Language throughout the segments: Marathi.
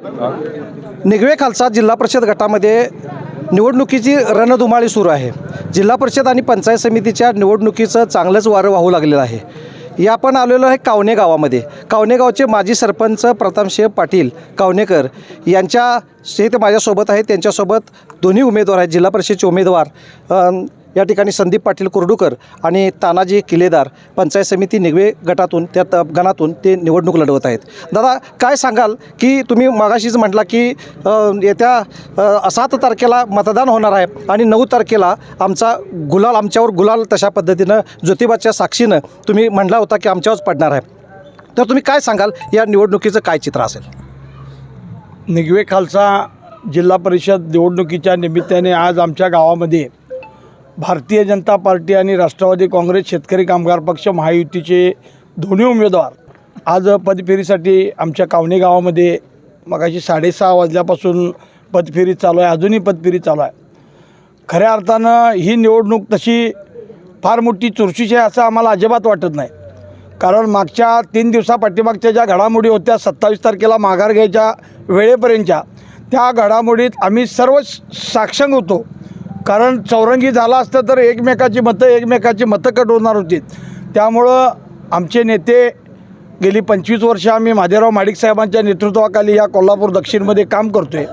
निगवे खालसा जिल्हा परिषद गटामध्ये निवडणुकीची रणधुमाळी सुरू आहे. जिल्हा परिषद आणि पंचायत समितीच्या निवडणुकीचं चांगलंच वारं वाहू लागलेलं आहे. या आपण आलेलो आहे कावणे गावामध्ये. कावणे गावचे माजी सरपंच प्रतापसिंह पाटील कावणेकर यांच्या ते माझ्यासोबत आहेत. त्यांच्यासोबत दोन्ही उमेदवार आहेत. जिल्हा परिषदेचे उमेदवार या ठिकाणी संदीप पाटील कुरडूकर आणि तानाजी किल्लेदार पंचायत समिती निगवे गटातून त्या गणातून ते निवडणूक लढवत आहेत. दादा काय सांगाल की तुम्ही मागाशीच म्हटला की येत्या सात तारखेला मतदान होणार आहे आणि नऊ तारखेला आमचा गुलाल आमच्यावर गुलाल तशा पद्धतीनं ज्योतिबाच्या साक्षीनं तुम्ही म्हणला होता की आमच्यावरच पडणार आहे. तर तुम्ही काय सांगाल? या निवडणुकीचं काय चित्र असेल? निगवे खालसा जिल्हा परिषद निवडणुकीच्या निमित्ताने आज आमच्या गावामध्ये भारतीय जनता पार्टी आणि राष्ट्रवादी काँग्रेस शेतकरी कामगार पक्ष महायुतीचे दोन्ही उमेदवार आज पदफेरीसाठी आमच्या कावणे गावामध्ये मगाशी साडेसहा वाजल्यापासून पदफेरी चालू आहे अजूनही पदफेरी चालू आहे. खऱ्या अर्थानं ही निवडणूक तशी फार मोठी चुरशीची आहे असं आम्हाला अजिबात वाटत नाही. कारण मागच्या तीन दिवसापाठीमागच्या ज्या घडामोडी होत्या सत्तावीस तारखेला माघार घ्यायच्या वेळेपर्यंतच्या त्या घडामोडीत आम्ही सर्व साक्षंग होतो. कारण चौरंगी झाला असतं तर एकमेकाची मतं एकमेकाची मतं कट होणार होती. त्यामुळं आमचे नेते गेली पंचवीस वर्ष आम्ही महादेवराव माडिक साहेबांच्या नेतृत्वाखाली या कोल्हापूर दक्षिणमध्ये काम करतो आहे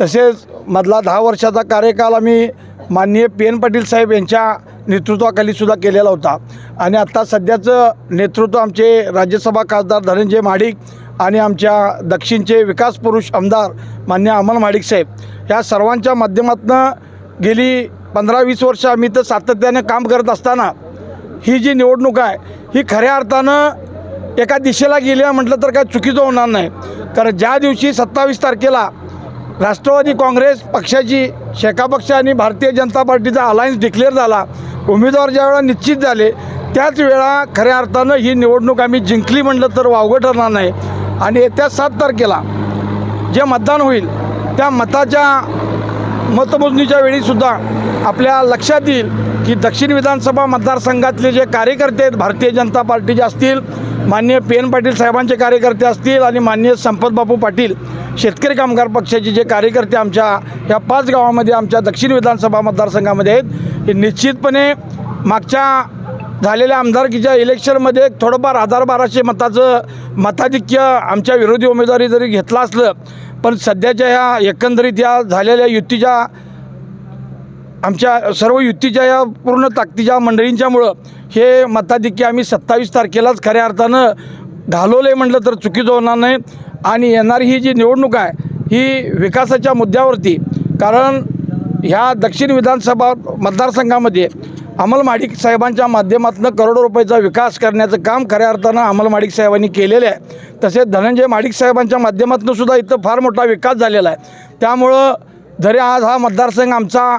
तसेच मधला दहा वर्षाचा कार्यकाल आम्ही माननीय पी एन पाटील साहेब यांच्या नेतृत्वाखाली सुद्धा केलेला होता. आणि आत्ता सध्याचं नेतृत्व आमचे राज्यसभा खासदार धनंजय माडिक आणि आमच्या दक्षिणचे विकास पुरुष आमदार मान्य अमल माडिक साहेब ह्या सर्वांच्या माध्यमातून गेली पंधरा वीस वर्ष आम्ही तर सातत्यानं काम करत असताना ही जी निवडणूक आहे ही खऱ्या अर्थानं एका दिशेला गेली आहे म्हटलं तर काय चुकीचं होणार नाही. कारण ज्या दिवशी सत्तावीस तारखेला राष्ट्रवादी काँग्रेस पक्षाची शेका पक्ष आणि भारतीय जनता पार्टीचा अलायन्स डिक्लेअर झाला उमेदवार ज्यावेळा निश्चित झाले त्याच वेळा खऱ्या अर्थानं ही निवडणूक आम्ही जिंकली म्हटलं तर वावगं ठरणार नाही. आणि येत्या सात तारखेला जे मतदान होईल त्या मताच्या मतमोजणीच्या वेळीसुद्धा आपल्या लक्षात येईल की दक्षिण विधानसभा मतदारसंघातले जे कार्यकर्ते आहेत भारतीय जनता पार्टीचे असतील माननीय पी एन पाटील साहेबांचे कार्यकर्ते असतील आणि माननीय संपतबापू पाटील शेतकरी कामगार पक्षाचे जे कार्यकर्ते आमच्या ह्या पाच गावामध्ये आमच्या दक्षिण विधानसभा मतदारसंघामध्ये आहेत हे निश्चितपणे मागच्या झालेल्या आमदारकीच्या इलेक्शनमध्ये थोडंफार हजार बाराशे मताचं मताधिक्य आमच्या विरोधी उमेदवारी जरी घेतलं असलं पण सध्याच्या ह्या एकंदरीत या झालेल्या युतीच्या आमच्या सर्व युतीच्या या पूर्ण ताकदीच्या मंडळींच्यामुळं हे मताधिक्य आम्ही सत्तावीस तारखेलाच खऱ्या अर्थानं घालवलं आहे म्हटलं तर चुकीचं होणार नाही. आणि येणारी ही जी निवडणूक आहे ही विकासाच्या मुद्द्यावरती. कारण ह्या दक्षिण विधानसभा मतदारसंघामध्ये अमल माडिक साहेबांच्या माध्यमातून करोडो रुपयाचा विकास करण्याचं काम खऱ्या अर्थानं अमल माडिक साहेबांनी केलेलं आहे. तसेच धनंजय माडिक साहेबांच्या माध्यमातून सुद्धा इथं फार मोठा विकास झालेला आहे. त्यामुळं जरी आज हा मतदारसंघ आमचा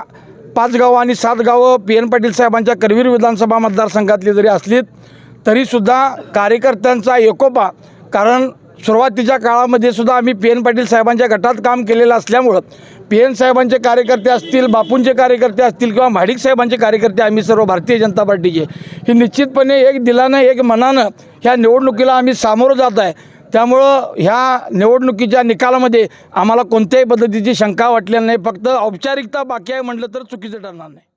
पाच गावं आणि सात गावं पी एन पाटील साहेबांच्या करवीर विधानसभा मतदारसंघातली जरी असलीत तरीसुद्धा कार्यकर्त्यांचा एकोपा कारण सुरुवातीच्या काळामध्ये सुद्धा आम्ही पी एन पाटील साहेबांच्या गटात काम केलेलं असल्यामुळं पी एन साहेबांचे कार्यकर्ते असतील बापूंचे कार्यकर्ते असतील किंवा म्हाडिक साहेबांचे कार्यकर्ते आम्ही सर्व भारतीय जनता पार्टीचे. ही निश्चितपणे एक दिलानं एक मनानं ह्या निवडणुकीला आम्ही सामोरं जात आहे. त्यामुळं ह्या निवडणुकीच्या निकालामध्ये आम्हाला कोणत्याही पद्धतीची शंका वाटलेली नाही. फक्त औपचारिकता बाकी आहे म्हटलं तर चुकीचं ठरणार नाही.